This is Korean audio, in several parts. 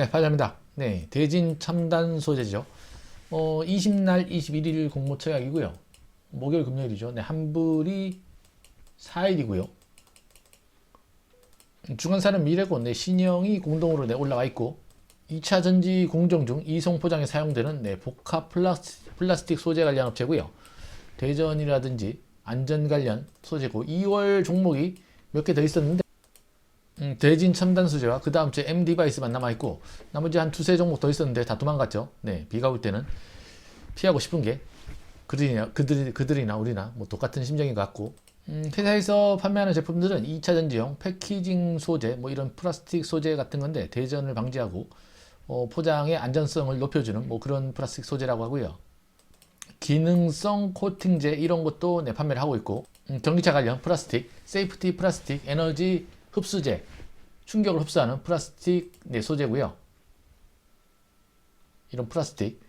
네, 발표합니다. 네, 대진 첨단 소재죠. 어, 20날 21일 공모 처약이고요. 목요일 금요일이죠. 네, 한불이 4일이고요. 중간사는 미래고 네, 신형이 공동으로 네, 올라와 있고 2차 전지 공정 중 이송 포장에 사용되는 네, 복합 플라스틱, 플라스틱 소재 관련 업체고요. 대전이라든지 안전 관련 소재고 2월 종목이 몇 개 더 있었는데 음, 대진 첨단 소재와 그 다음 주에 M 디바이스만 남아 있고 나머지 한 두세 종목 더 있었는데 다 도망갔죠. 네, 비가 올 때는 피하고 싶은 게 그들이나 그들 그들이나 우리나 뭐 똑같은 심정인 것 같고 음, 회사에서 판매하는 제품들은 2차 전지용 패키징 소재 뭐 이런 플라스틱 소재 같은 건데 대전을 방지하고 어, 포장의 안전성을 높여주는 뭐 그런 플라스틱 소재라고 하고요. 기능성 코팅제 이런 것도 네, 판매를 하고 있고 음, 전기차 관련 플라스틱, 세이프티 플라스틱, 에너지 흡수제, 충격을 흡수하는 플라스틱 네, 소재고요. 이런 플라스틱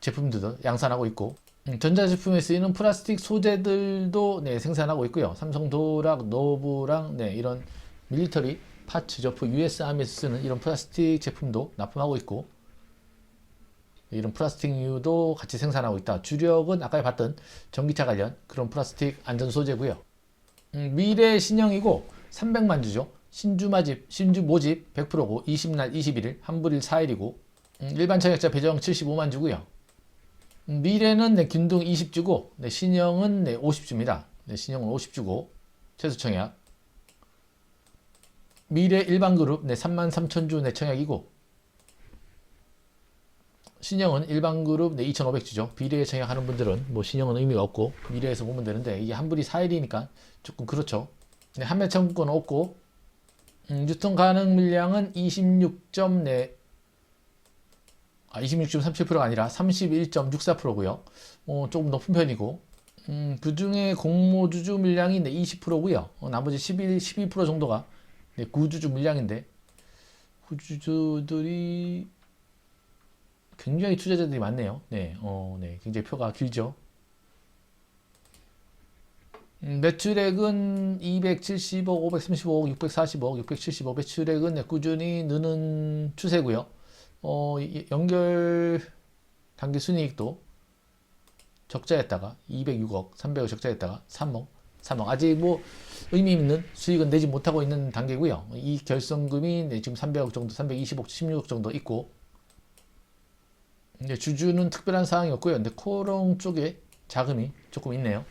제품들도 양산하고 있고 음, 전자제품에 쓰이는 플라스틱 소재들도 네, 생산하고 있고요. 삼성 도락, 노브랑 네, 이런 밀리터리 파츠 제품 US 아미에서 쓰는 이런 플라스틱 제품도 납품하고 있고 이런 플라스틱류도 같이 생산하고 있다. 주력은 아까 봤던 전기차 관련 그런 플라스틱 안전 소재고요. 음, 미래 신형이고 300만 주죠. 신주 마집, 신주 모집 100%고 20날 21일, 환불일 4일이고 음, 일반 청약자 배정 75만 주고요. 음, 미래는 네, 균등 20주고 네, 신형은 네, 50주입니다. 네, 신형은 50주고 최소 청약. 미래 일반 그룹 네, 3만 3천 주 네, 청약이고 신형은 일반 그룹 네, 2,500주죠. 비례 청약하는 분들은 뭐 신형은 의미가 없고 미래에서 보면 되는데 이게 환불이 4일이니까 조금 그렇죠. 네, 판매 청구권 없고 음, 유통 가능 물량은 26점 네 아, 26.37%가 아니라 31.64%고요. 어, 조금 높은 편이고 음, 그 중에 공모주주 물량이 네, 20%고요. 어, 나머지 11, 12% 정도가 네, 구주주 물량인데 구주주들이 굉장히 투자자들이 많네요. 네, 어, 네, 굉장히 표가 길죠. 음, 매출액은 270억, 535억, 640억, 675 매출액은 네, 꾸준히 느는 추세고요. 어, 이- 연결 단기 순이익도 적자였다가 206억, 300억 적자였다가 3억, 3억. 아직 뭐 의미 있는 수익은 내지 못하고 있는 단계고요. 이 결성금이 네, 지금 300억 정도, 320억, 16억 정도 있고 이제 주주는 특별한 사항이 없고요. 근데 코롱 쪽에 자금이 조금 있네요.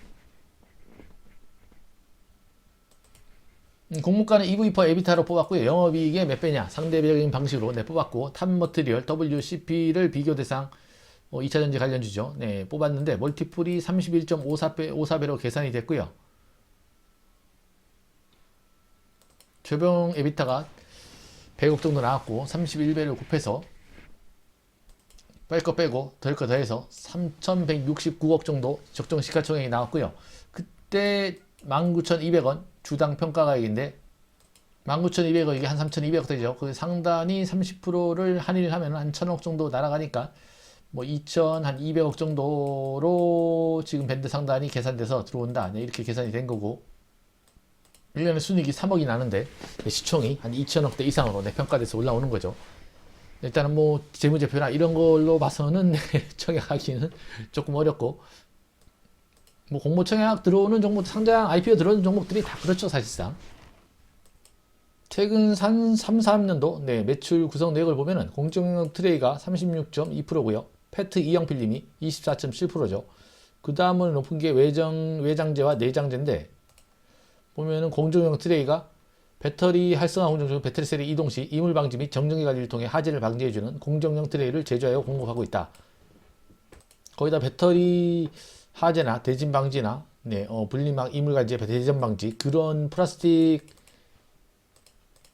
공모가는 EV4 에비타로 뽑았고요. 영업이익의 몇 배냐 상대적인 방식으로 네, 뽑았고 탑머트리얼 WCP를 비교 대상 어, 2차전지 관련주죠. 네, 뽑았는데 멀티플이 31.54배 54배로 계산이 됐고요. 최병 에비타가 100억 정도 나왔고 31배를 곱해서 뺄 거 빼고 덜 거 더해서 3,169억 정도 적정 시가총액이 나왔고요. 그때 19,200원 주당 평가가액인데 19,200원 이게 한 3,200억 되죠. 그 상단이 30%를 한일 하면 한 1,000억 정도 날아가니까 뭐 2,000, 한 200억 정도로 지금 밴드 상단이 계산돼서 들어온다. 네, 이렇게 계산이 된 거고 1년에 순이익이 3억이 나는데 시총이 한 2천억대 이상으로 네, 평가돼서 올라오는 거죠. 일단은 뭐 재무제표나 이런 걸로 봐서는 청약하기는 조금 어렵고 뭐 공모청약 들어오는 종목 상장 IPO 들어오는 종목들이 다 그렇죠 사실상. 최근 3, 4년도 네, 매출 구성 내역을 보면은 공정영 트레이가 36.2%고요. 페트 이형 필름이 24.7%죠. 그 다음은 높은 게 외정 외장재와 내장재인데 보면은 공정용 트레이가 배터리 활성화 공정 중 배터리 셀의 이동 시 이물 방지 및 정전기 관리를 통해 하재를 방지해주는 공정용 트레이를 제조하여 공급하고 있다. 거기다 배터리 하재나 대진 방지나 네, 어, 분리막 이물 관리 대전 방지 그런 플라스틱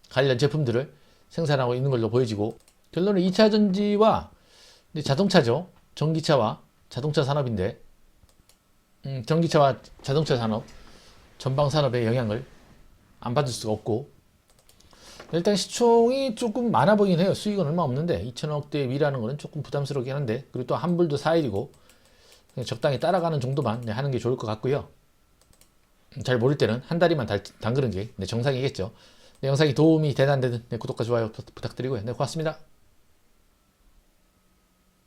관련 제품들을 생산하고 있는 걸로 보여지고 결론은 2차 전지와 네, 자동차죠. 전기차와 자동차 산업인데 음, 전기차와 자동차 산업 전방 산업의 영향을 안 받을 수가 없고 일단 시총이 조금 많아 보이긴 해요. 수익은 얼마 없는데 2천억대 위라는 거는 조금 부담스럽긴 한데 그리고 또 환불도 4일이고 그냥 적당히 따라가는 정도만 네, 하는 게 좋을 것 같고요. 잘 모를 때는 한 다리만 달- 담그는 게 네, 정상이겠죠. 네, 영상이 도움이 되는 안 되는 네, 구독과 좋아요 부- 부탁드리고요. 네, 고맙습니다.